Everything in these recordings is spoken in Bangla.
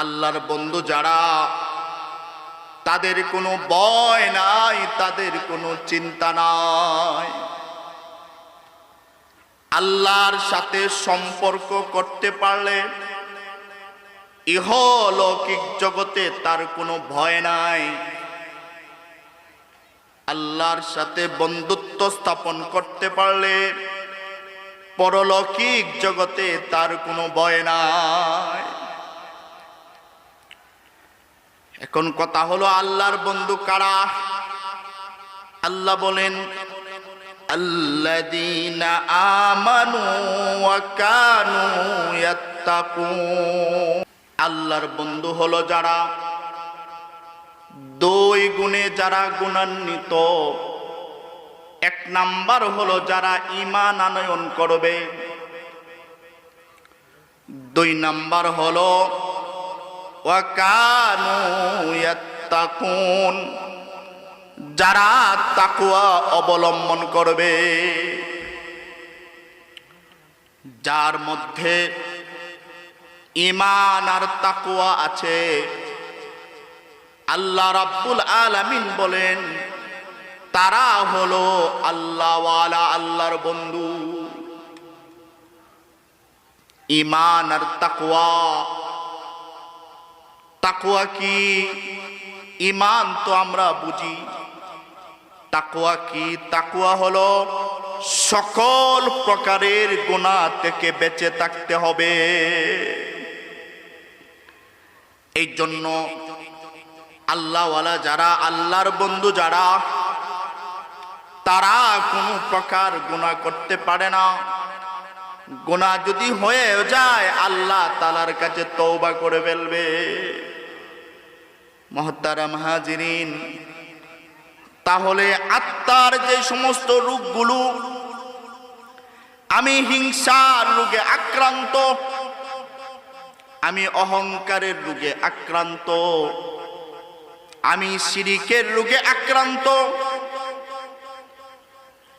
আল্লাহর বন্ধু যারা, তাদের কোনো ভয় নাই, তাদের কোনো চিন্তা নাই। আল্লাহর সাথে সম্পর্ক করতে পারলে ইহলৌকিক জগতে তার কোনো ভয় নাই। আল্লাহর সাথে বন্ধুত্ব স্থাপন করতে পারলে পরলৌকিক জগতে তার কোনো ভয় নাই। এখন কথা হলো আল্লাহর বন্ধু কারা? আল্লাহ বলেন আল্লাহর বন্ধু হলো যারা দুই গুণে যারা গুণান্বিত, এক নাম্বার হলো যারা ইমান আনয়ন করবে, দুই নাম্বার হলো যারা তাকুয়া অবলম্বন করবে, যার মধ্যে ইমান আর তাকুয়া আছে, আল্লাহ রাব্বুল আলামিন বলেন, তারা হলো আল্লাহওয়ালা, আল্লাহর বন্ধু। ইমান আর তাকুয়া তাকুয়া কি? ইমান তো আমরা বুঝি। তাকুয়া কি? তাকুয়া হলো সকল প্রকারের গুণা থেকে বেঁচে থাকতে হবে। এই জন্য আল্লাহওয়ালা যারা, আল্লাহর বন্ধু যারা, তারা কোনো প্রকার গুণা করতে পারে না। গুণা যদি হয়ে যায়, আল্লাহ তালার কাছে তৌবা করে ফেলবে। মহতারাম হাজিরিন, তাহলে আত্মার যে সমস্ত রোগগুলো, আমি হিংসার রোগে আক্রান্ত, আমি অহংকারের রোগে আক্রান্ত, আমি শিরিকের রোগে আক্রান্ত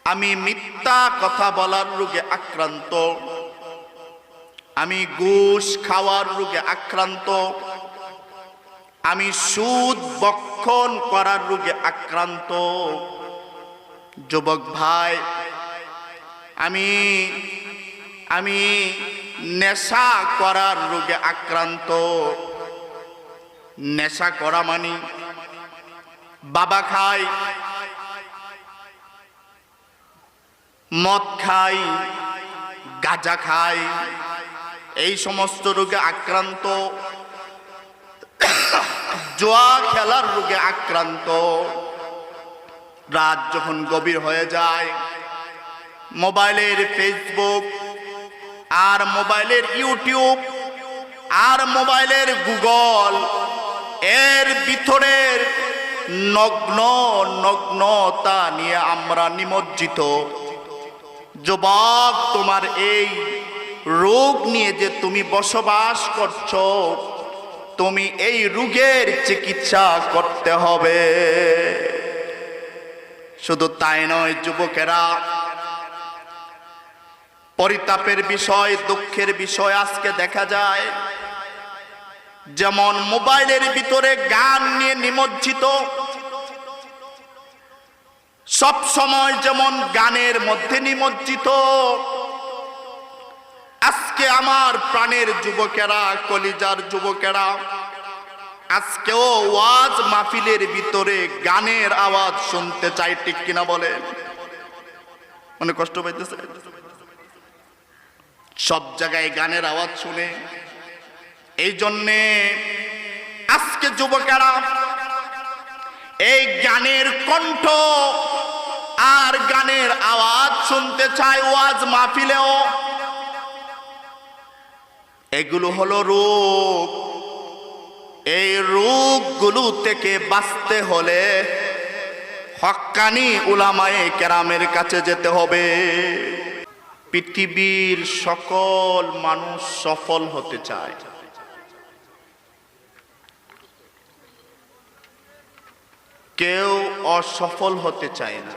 আমি মিথ্যা কথা বলার রোগে আক্রান্ত। আমি ঘুষ খাওয়ার রোগে আক্রান্ত। আমি সুদ বক্ষণ করার রোগে আক্রান্ত। যুবক ভাই, আমি আমি নেশা করার রোগে আক্রান্ত। নেশা করা মানি বাবা খাই মদ খাই, গাঁজা খাই, এই সমস্ত রোগে আক্রান্ত, জোয়া খেলার রোগে আক্রান্ত। রাত যখন গভীর হয়ে যায়, মোবাইলের ফেসবুক আর মোবাইলের ইউটিউব আর মোবাইলের গুগল এর ভিতরের নগ্ন, নগ্নতা নিয়ে আমরা নিমজ্জিত। যুবক তোমার এই রোগ নিয়ে যে তুমি বসবাস করছ, তুমি এই রোগের চিকিৎসা করতে হবে। শুধু তাই নয়, যুবকেরা, পরিতাপের বিষয়, দুঃখের বিষয় আজকে দেখা যায়। যেমন মোবাইলের ভিতরে গান নিয়ে নিমজ্জিত সব সময় যেমন গানের মধ্যে নিমজ্জিত। আজকে আমার প্রাণের যুবকেরা, কলিজার যুবকেরা, আজকেও ওয়াজ মাহফিলের ভিতরে গানের আওয়াজ শুনতে চাই, ঠিক কিনা বলে মানে কষ্ট পাইতেছে? সব জায়গায় গানের আওয়াজ শুনে। এই জন্যে আজকে যুবকেরা এই গানের কণ্ঠ আর গানের আওয়াজ শুনতে চায় ওয়াজ মাহফিলেও। এগুলো হলো রোগ এই রোগগুলো থেকে বাঁচতে হলে হক্কানি উলামায়ে কেরামের কাছে যেতে হবে। পৃথিবীর সকল মানুষ সফল হতে চায়। কেউ অসফল হতে চায় না।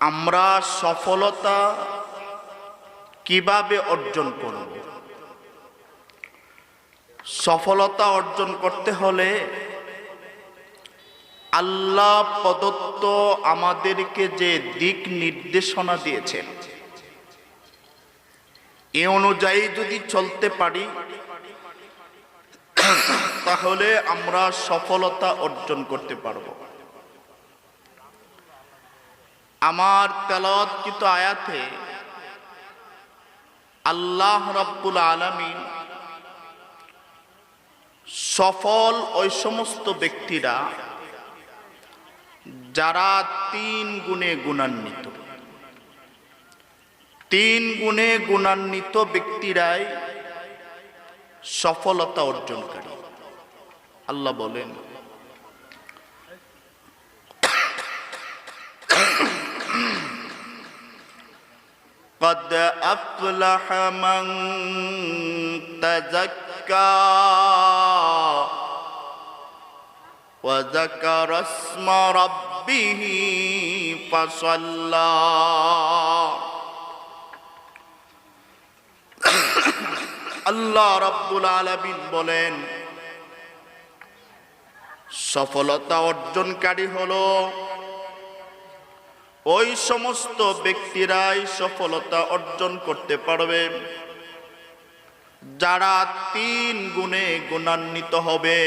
আমরা সফলতা কীভাবে অর্জন করব? সফলতা অর্জন করতে হলে আল্লাহ প্রদত্ত আমাদেরকে যে দিক নির্দেশনা দিয়েছেন, এ অনুযায়ী যদি চলতে পারি তাহলে আমরা সফলতা অর্জন করতে পারব। আমার তেলাওয়াতকৃত আয়াতে আল্লাহ রাব্বুল আলামিন সফল ওই সমস্ত ব্যক্তিরা যারা তিন গুণে গুণান্বিত, তিন গুণে গুণান্বিত ব্যক্তিরাই সফলতা অর্জনকারী। আল্লাহ বলেন قد أفلح من تزكى وذكر اسم ربه فصلى আল্লাহ রাব্বুল আলামিন বলেন সফলতা অর্জনকারী হলো। ওই সমস্ত ব্যক্তিরাই সফলতা অর্জন করতে পারবে। যারা তিন গুণে গুণান্বিত হবে।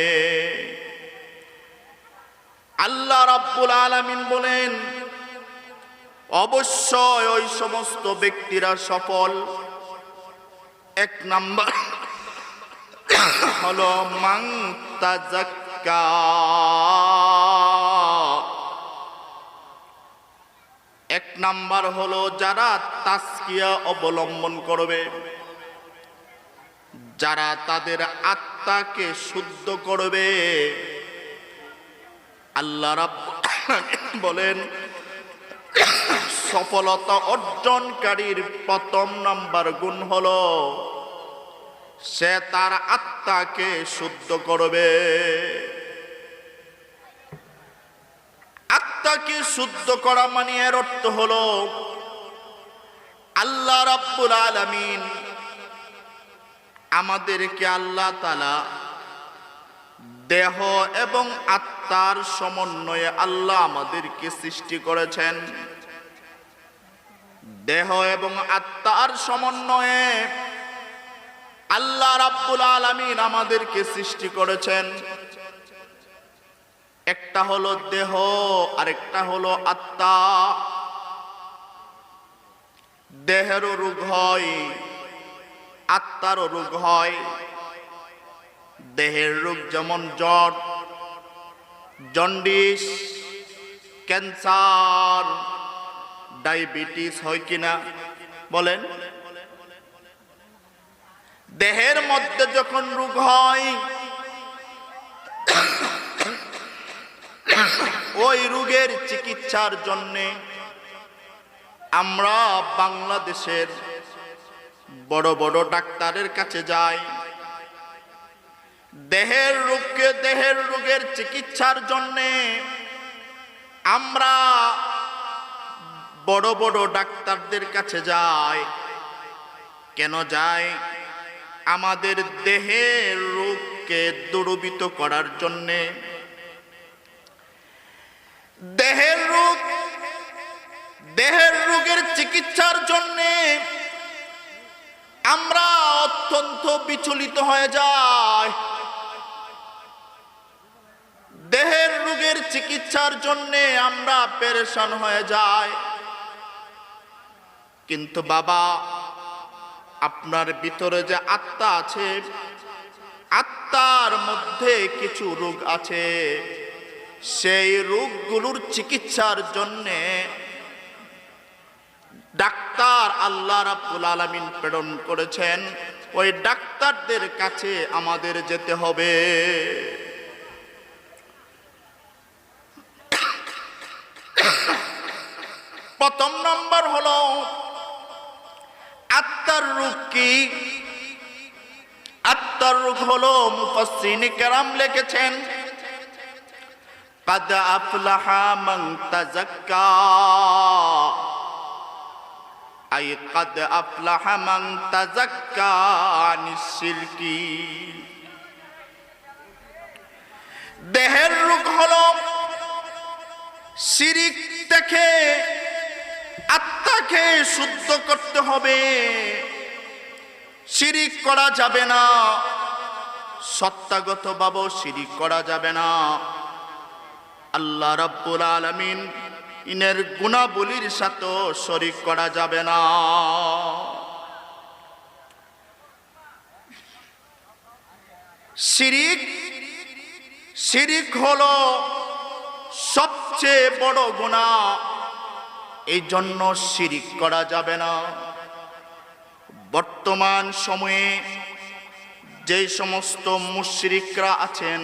আল্লাহ রাব্বুল আলামিন বলেন, অবশ্যই ওই সমস্ত ব্যক্তিরা সফল। এক নাম্বার হলো, মাং এক নাম্বার হলো যারা তাস্কিয়া অবলম্বন করবে, যারা তাদের আত্মাকে শুদ্ধ করবে। আল্লাহ বলেন, সফলতা অর্জনকারীর প্রথম নাম্বার গুণ হল সে তার আত্মাকে শুদ্ধ করবে। আত্মাকে শুদ্ধ করা মানে এর অর্থ হলো আল্লাহ রাব্বুল আলামিন আমাদেরকে আল্লাহ তালা দেহ এবং আত্মার সমন্বয়ে আল্লাহ আমাদেরকে সৃষ্টি করেছেন। দেহ এবং আত্মার সমন্বয়ে আল্লাহ রাব্বুল আলামিন আমাদেরকে সৃষ্টি করেছেন। একটা হলো দেহ, আরেকটা হলো আত্মা। দেহেরও রোগ হয়, আত্মারও রোগ হয়। দেহের রোগ যেমন জ্বর, জন্ডিস, ক্যান্সার, ডায়াবেটিস হয় কিনা বলেন? দেহের মধ্যে যখন রোগ হয় ওই রোগের চিকিৎসার জন্যে আমরা বাংলাদেশের বড় বড় ডাক্তারের কাছে যাই। দেহের রোগকে দেহের রোগের চিকিৎসার জন্যে আমরা বড় বড় ডাক্তারদের কাছে যাই। কেন যাই? আমাদের দেহের রোগকে দূরবিত করার জন্যে দেহের রোগ, দেহের রোগের চিকিৎসার জন্যে আমরা অত্যন্ত বিচলিত হয়ে যাই। দেহের রোগের চিকিৎসার জন্যে আমরা পেরেশান হয়ে যাই। কিন্তু বাবা, আপনার ভিতরে যে আত্মা আছে, আত্মার মধ্যে কিছু রোগ আছে। সেই রোগগুলোর চিকিৎসার জন্যে ডাক্তার আল্লাহ রাব্বুল আলামিন প্রেরণ করেছেন, ওই ডাক্তারদের কাছে আমাদের যেতে হবে। প্রথম নম্বর হলো, আত্মার রোগ কি? আত্মার রোগ হলো মুফাসসিনে কেরাম লিখেছেন قد أفلح من تزكى أي قد أفلح من تزكى عن الشرك দেহের রোগ হলো শিরিক থেকে আত্মাকে শুদ্ধ করতে হবে শিরিক করা যাবে না সত্তাগত ভাবে শিরিক করা যাবে না আল্লাহ রাব্বুল আলামিন ইনের গুণাবলীর সাথে শরিক করা যাবে না। শিরিক শিরিক হলো সবচেয়ে বড় গুণা এই জন্য শিরিক করা যাবে না। বর্তমান সময়ে যে সমস্ত মুশরিকরা আছেন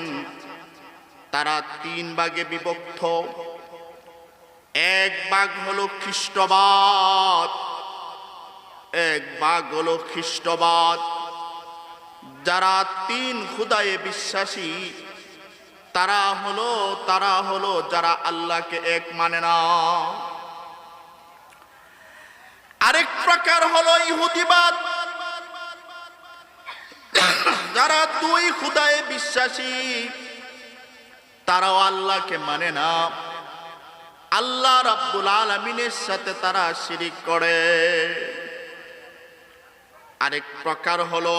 তারা তিন ভাগে বিভক্ত। এক ভাগ হলো খ্রিস্টবাদ। এক ভাগ হলো খ্রিস্টবাদ। যারা তিন খুদায়ে বিশ্বাসী, তারা হলো তারা হলো যারা আল্লাহকে এক মানে না। আরেক প্রকার হলো ইহুদিবাদ। যারা দুই খুদায়ে বিশ্বাসী তারাও আল্লাহকে মানে না। আল্লাহ রাব্বুল আলমিনের সাথে তারা শিরিক করে। আরেক প্রকার হলো,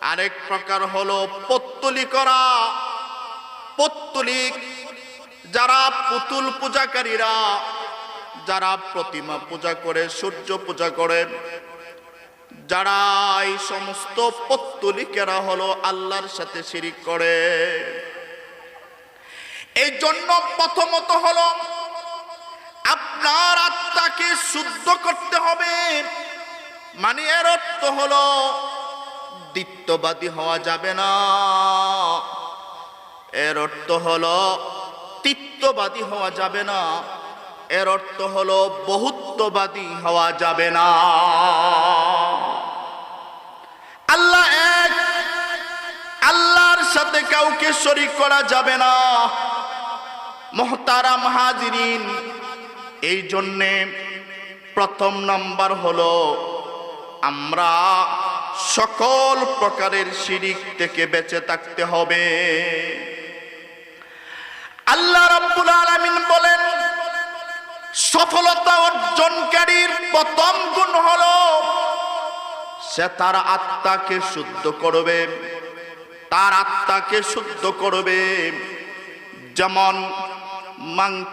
আরেক প্রকার হলো পত্তলি করা। পত্তলিক যারা পুতুল পূজাকারীরা, যারা প্রতিমা পূজা করে, সূর্য পূজা করে, যারা এই সমস্ত পত্তলিকেরা হলো আল্লাহর সাথে শিরিক করে। এই জন্য প্রথমত হল আপনার আত্মাকে শুদ্ধ করতে হবে। মানে এর অর্থ হল দ্বিত্ববাদী হওয়া যাবে না। এর অর্থ হল তিত্ববাদী হওয়া যাবে না। এর অর্থ হল বহুত্ববাদী হওয়া যাবে না। আল্লাহ এক, আল্লাহর সাথে কাউকে শরিক করা যাবে না। মহতারাম হাজিরিন এই জন্যে প্রথম নাম্বার হলো, আমরা সকল প্রকারের শিরিক থেকে বেঁচে থাকতে হবে। আল্লাহ রাব্বুল আলামিন বলেন, সফলতা অর্জনকারীর প্রথম গুণ হলো, সে তার আত্মাকে শুদ্ধ করবে। তার আত্মাকে শুদ্ধ করবে। যেমন মাং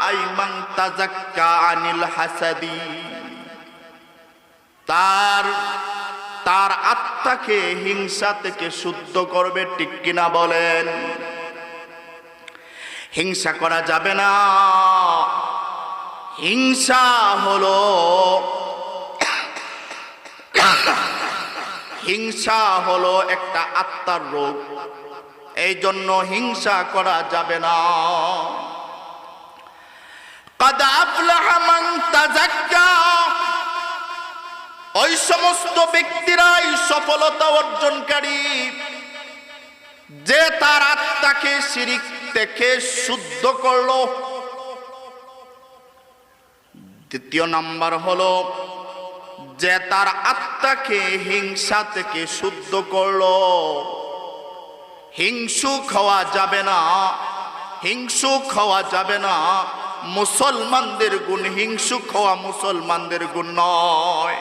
আই মাং আনিল হাসাদি। তার তার আত্মাকে হিংসা থেকে শুদ্ধ করবে ঠিক কিনা বলেন। হিংসা করা যাবে না। হিংসা হলো হিংসা হলো একটা আত্মার রোগ। এই জন্য হিংসা করা যাবে না। ওই সমস্ত ব্যক্তিরাই সফলতা অর্জনকারী। যে তার আত্মাকে শিরিক থেকে শুদ্ধ করল। দ্বিতীয় নাম্বার হল, যে তার আত্মাকে হিংসা থেকে শুদ্ধ করল। হিংসুক হওয়া যাবে না। হিংসুক হওয়া যাবে না। মুসলমানদের গুণ হিংসুক হওয়া মুসলমানদের গুণ নয়।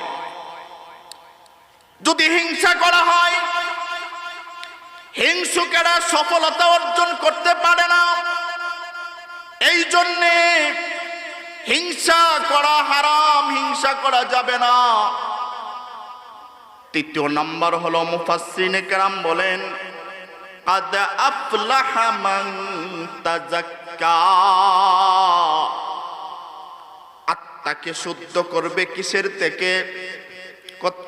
যদি হিংসা করা হয়, হিংসুকেরা সফলতা অর্জন করতে পারে না। এই জন্যে হিংসা করা হারাম, হিংসা করা যাবে না। তৃতীয় নাম্বার হলো মুফাসসিনে কেরাম বলেন قد أفلح من تزكى আত্মাকে শুদ্ধ করবে কিসের থেকে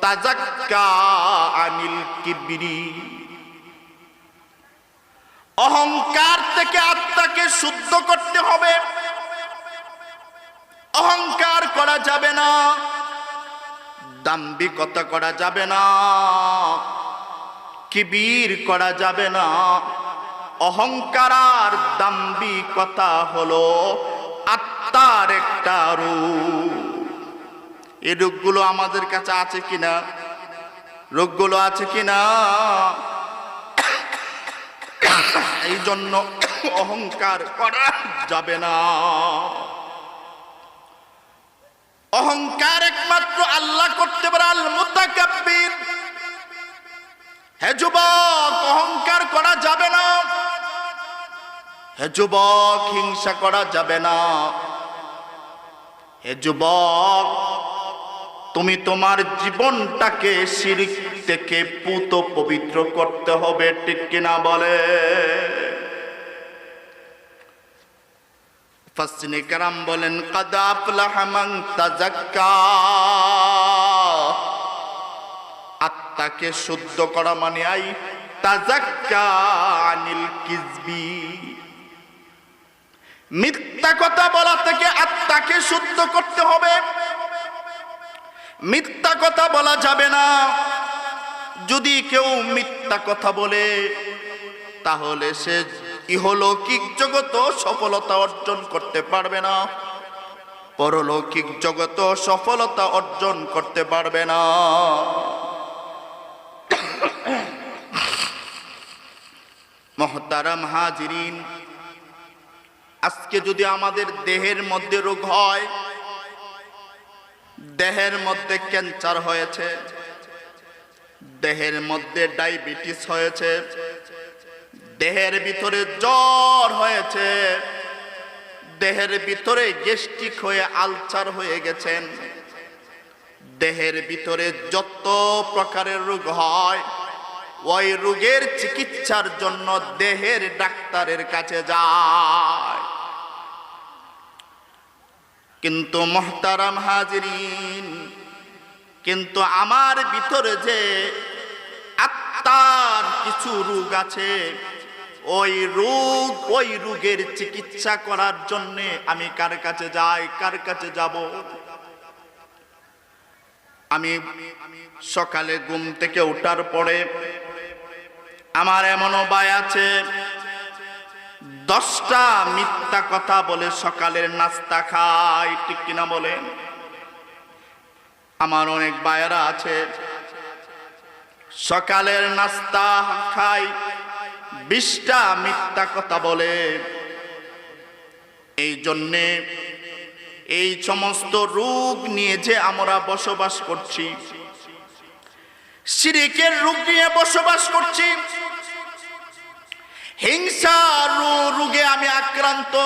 তাজাক্কা আনিল কিবরি অহংকার থেকে আত্মাকে শুদ্ধ করতে হবে অহংকার করা যাবে না দাম্ভিকতা করা যাবে না কিবির করা যাবে না। অহংকার আর দাম্ভিকতা হলো আত্মার একটা রূপ। এই রোগগুলো আমাদের কাছে আছে কিনা? রোগগুলো আছে কিনা? এই জন্য অহংকার করা যাবে না। অহংকার একমাত্র আল্লাহ করতে পারে আল মুতাকাব্বির হে যুবক, অহংকার করা যাবে না। হে যুবক, হিংসা করা যাবে না। হে যুবক, তুমি তোমার জীবনটাকে শিরিক থেকে পুত পবিত্র করতে হবে, ঠিক কিনা বলে? ফাসিনে কারাম বলেন, কাদা আফলাহা মান তাজাক্কা আত্মাকে শুদ্ধ করা মানে আই আনিল কিজবি। মিথ্যা কথা বলা থেকে আত্মাকে শুদ্ধ করতে হবে। মিথ্যা কথা বলা যাবে না। যদি কেউ মিথ্যা কথা বলে, তাহলে সে ইহলৌকিক জগত সফলতা অর্জন করতে পারবে না। পরলৌকিক জগত সফলতা অর্জন করতে পারবে না। মহতারাম হাজিরিন। আজকে যদি আমাদের দেহের মধ্যে রোগ হয়, দেহের মধ্যে ক্যান্সার হয়েছে, দেহের মধ্যে ডায়াবেটিস হয়েছে, দেহের ভিতরে জ্বর হয়েছে, দেহের ভিতরে গ্যাস্ট্রিক হয়ে আলসার হয়ে গেছেন, দেহের ভিতরে যত প্রকারের রোগ হয় ওই রোগের চিকিৎসার জন্য দেহের ডাক্তারের কাছে যায়। কিন্তু মহতারাম হাজরিন, কিন্তু আমার ভিতরে যে আত্মার কিছু রোগ আছে, ওই রোগ, ওই রোগের চিকিৎসা করার জন্য আমি কার কাছে যাই, কার কাছে যাব? আমি সকালে ঘুম থেকে ওঠার পরে আমার এমন ভাই আছে। দশটা মিথ্যা কথা বলে সকালের নাস্তা খাই, ঠিক কিনা বলেন? আমার অনেক বায়েরা আছে। সকালের নাস্তা খাই, বিশটা মিথ্যা কথা বলে। এই জন্যে এই সমস্ত রোগ নিয়ে যে আমরা বসবাস করছি, সিরিকের রোগ নিয়ে বসবাস করছি হিংসা রোগে আমি আক্রান্ত।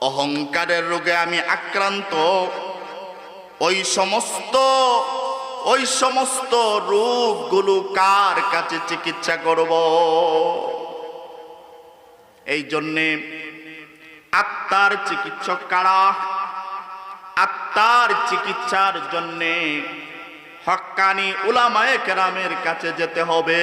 অহংকারের রোগে আমি আক্রান্ত। ওই সমস্ত ওই সমস্ত রোগগুলো কার কাছে চিকিৎসা করব? এই জন্যে আত্মার চিকিৎসক কারা? আত্মার চিকিৎসার জন্যে হক্কানি উলামায়ে কেরামের কাছে যেতে হবে।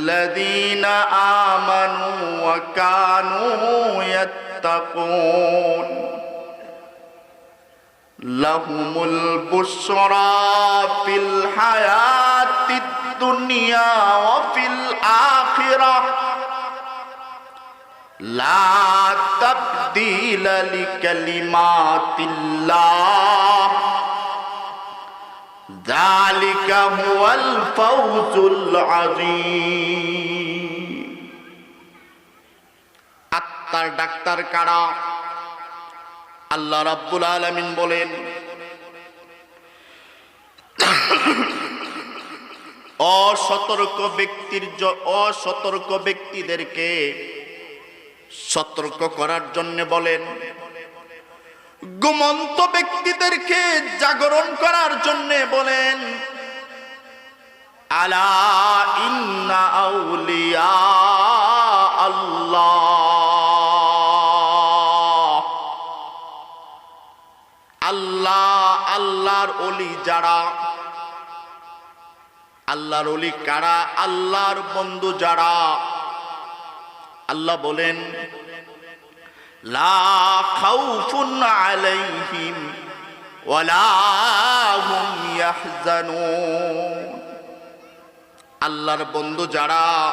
الذين آمنوا وكانوا يتقون. لهم البشرى في الحياة الدنيا وفي الآخرة. لا تبديل لكلمات الله. দালিকা হুয়াল ফাউজুল আত্মার ডাক্তার কারা? আল্লাহ রাব্বুল আলামিন বলেন, অসতর্ক ব্যক্তির অসতর্ক ব্যক্তিদেরকে সতর্ক করার জন্য বলেন গুমন্ত ব্যক্তিদেরকে জাগরণ করার জন্য বলেন, আলা ইন্না আল্লাহ। আল্লাহর অলি যারা? আল্লাহর অলি কারা? আল্লাহর বন্ধু যারা? আল্লাহ বলেন লা আলাইহিম ওয়ালা আল্লাহর বন্ধু যারা,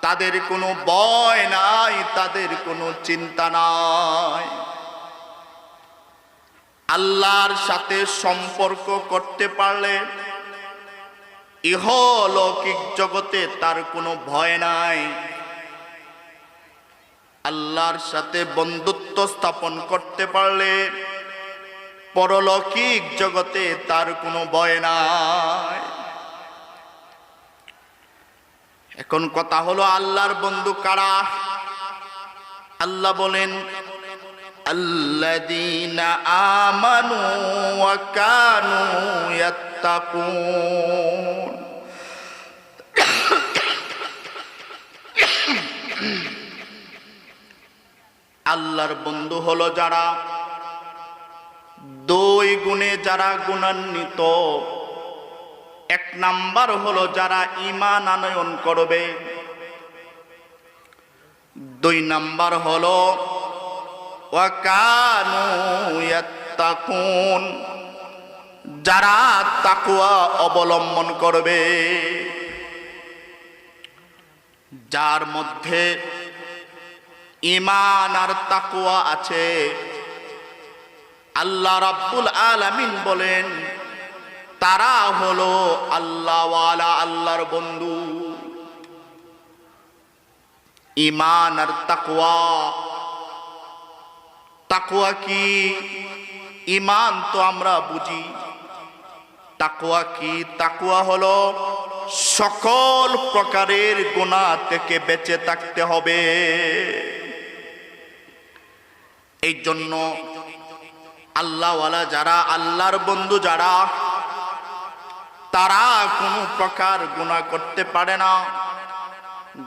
তাদের কোনো ভয় নাই, তাদের কোনো চিন্তা নাই। আল্লাহর সাথে সম্পর্ক করতে পারলে ইহলৌকিক জগতে তার কোনো ভয় নাই। আল্লাহর সাথে বন্ধুত্ব স্থাপন করতে পারলে পরলৌকিক জগতে তার কোনো ভয় নাই। এখন কথা হলো, আল্লাহর বন্ধু কারা? আল্লাহ বলেন, আল্লাযীনা আমানু ওয়া কানু ইয়াত্তাকুন। আল্লাহর বন্ধু হলো যারা দুই গুণে যারা গুণান্বিত, এক নাম্বার হলো যারা ইমান আনয়ন করবে, দুই নাম্বার হলো যারা তাকুয়া অবলম্বন করবে, যার মধ্যে ইমান আর তাকুয়া আছে। আল্লাহ রাব্বুল আলামিন বলেন, তারা হলো আল্লাহওয়ালা, আল্লাহর বন্ধু। ইমান আর তাকুয়া তাকুয়া কি? ইমান তো আমরা বুঝি। তাকুয়া কি? তাকুয়া হলো সকল প্রকারের গুণা থেকে বেঁচে থাকতে হবে। এই জন্য আল্লাহওয়ালা যারা আল্লাহর বন্ধু যারা, তারা কোনো প্রকার গুণা করতে পারে না।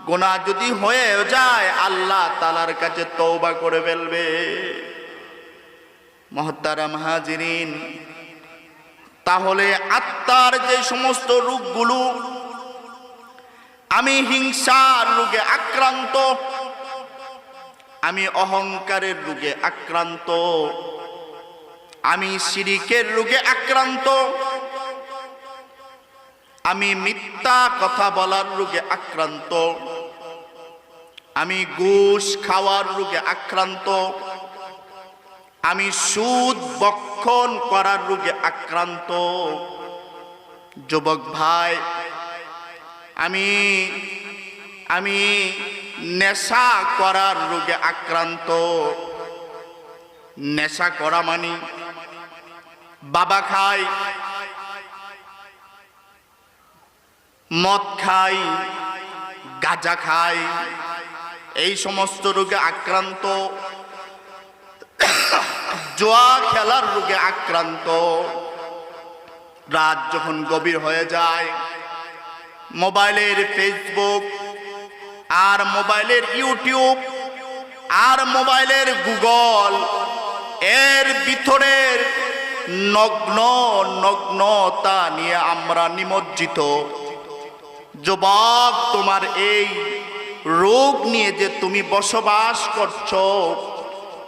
গুণা যদি হয়ে যায়, আল্লাহ তালার কাছে তৌবা করে ফেলবে। মহতারা মাহাজিরিন তাহলে আত্মার যে সমস্ত রোগগুলো, আমি হিংসার রোগে আক্রান্ত আমি অহংকারের রোগে আক্রান্ত। আমি শিরিকের রোগে আক্রান্ত। আমি মিথ্যা কথা বলার রোগে আক্রান্ত। আমি ঘুষ খাওয়ার রোগে আক্রান্ত। আমি সুদ বক্ষণ করার রোগে আক্রান্ত। যুবক ভাই, আমি আমি নেশা করার রোগে আক্রান্ত। নেশা করা মানি বাবা খাই মদ খাই গাঁজা খাই এই সমস্ত রোগে আক্রান্ত। জোয়া খেলার রোগে আক্রান্ত। রাত যখন গভীর হয়ে যায়, মোবাইলের ফেসবুক আর মোবাইলের ইউটিউব, আর মোবাইলের গুগল, এর ভিতরের নগ্ন, নগ্নতা নিয়ে আমরা নিমজ্জিত। যুবক, তোমার এই রোগ নিয়ে যে তুমি বসবাস করছ,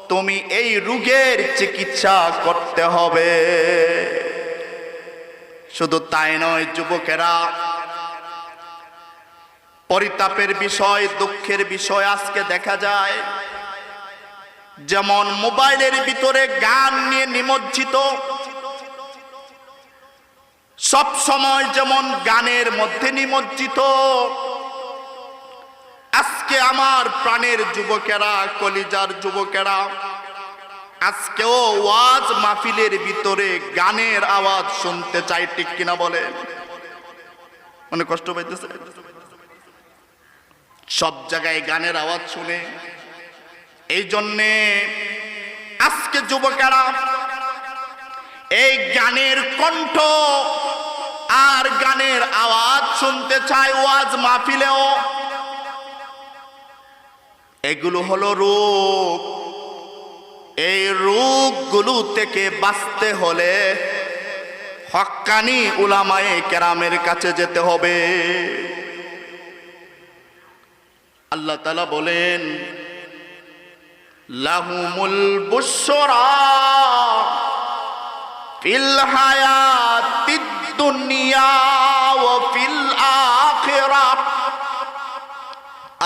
তুমি এই রোগের চিকিৎসা করতে হবে। শুধু তাই নয়, যুবকেরা পরিতাপের বিষয়, দুঃখের বিষয় আজকে দেখা যায়। যেমন মোবাইলের ভিতরে গান নিয়ে নিমজ্জিত। সব সময় যেমন গানের মধ্যে নিমজ্জিত। আজকে আমার প্রাণের যুবকেরা, কলিজার যুবকেরা, আজকেও ওয়াজ মাহফিলের ভিতরে গানের আওয়াজ শুনতে চাই ঠিক কিনা বলেন? মানে কষ্ট পাইতেছে? সব জায়গায় গানের আওয়াজ শুনে। এই জন্যে আজকে যুবকেরা, এই গানের কণ্ঠ আর গানের আওয়াজ শুনতে চায় ওয়াজ মাহফিলেও। এগুলো হলো রোগ এই রোগগুলো থেকে বাঁচতে হলে হক্কানি উলামায়ে কেরামের কাছে যেতে হবে। আল্লাহ তালা বলেন, লাহুমুল বুসরা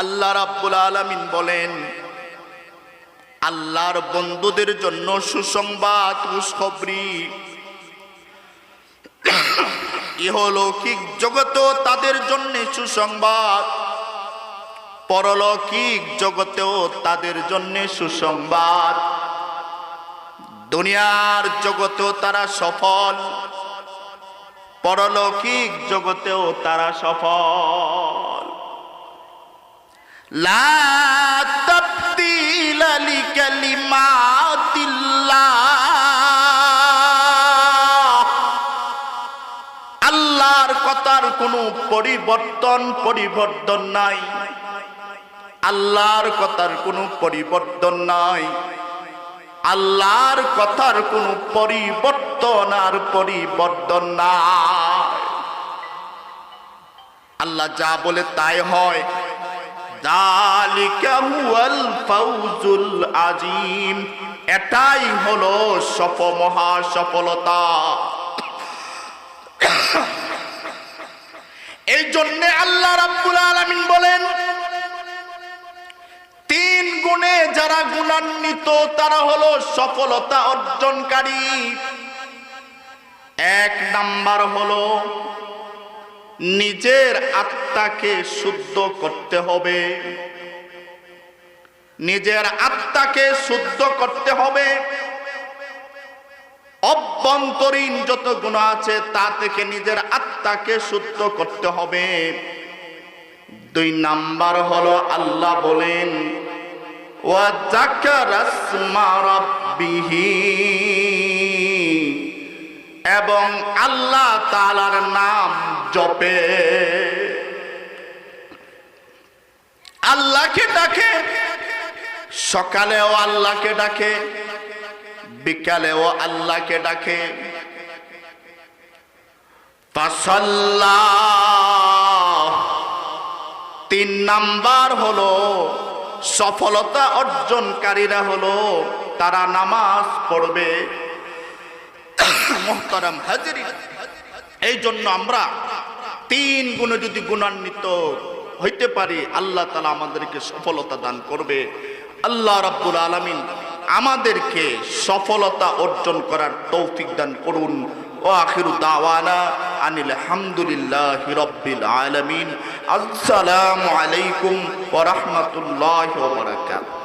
আল্লাহ রাব্বুল আলামিন বলেন, আল্লাহর বন্ধুদের জন্য সুসংবাদ, খুশখবরি, ইহলৌকিক জগতেও তাদের জন্য সুসংবাদ। পরলৌকিক জগতেও তাদের জন্য সুসংবাদ। দুনিয়ার জগতেও তারা সফল, পরলৌকিক জগতেও তারা সফল। লা লিকালিমাতিল্লাহ আল্লাহর কথার কোনো পরিবর্তন পরিবর্তন নাই। আল্লাহর কথার কোনো পরিবর্তন নাই। আল্লাহর কথার কোনো পরিবর্তন আর পরিবর্তন নাই। আল্লাহ যা বলে তাই হয়। আজিম। এটাই হলো সফ মহা সফলতা। এই জন্যে আল্লাহ রাব্বুল আলামিন বলেন গুণে যারা গুণান্বিত, তারা হলো সফলতা অর্জনকারী। এক নাম্বার হলো নিজের আত্মাকে শুদ্ধ করতে হবে। নিজের আত্মাকে শুদ্ধ করতে হবে। অভ্যন্তরীণ যত গুণ আছে, তা থেকে নিজের আত্মাকে শুদ্ধ করতে হবে। দুই নাম্বার হলো আল্লাহ বলেন এবং আল্লাহ তালার নাম জপে। আল্লাহকে ডাকে, সকালেও আল্লাহকে ডাকে, বিকালেও আল্লাহকে ডাকে। তিন নাম্বার হলো সফলতা অর্জনকারীরা হলো তারা নামাজ পড়বে। এই জন্য আমরা তিন গুণে যদি গুণান্বিত হইতে পারি, আল্লাহ তালা আমাদেরকে সফলতা দান করবে। আল্লাহ রাব্বুল আলামিন আমাদেরকে সফলতা অর্জন করার তৌফিক দান করুন। ও আখিরু দাওয়ানা আনিল হামদুলিল্লাহ রব্বিল আলমিন। আসসালামু আলাইকুম ওয়া রাহমাতুল্লাহি ওয়া বারাকাতুহু।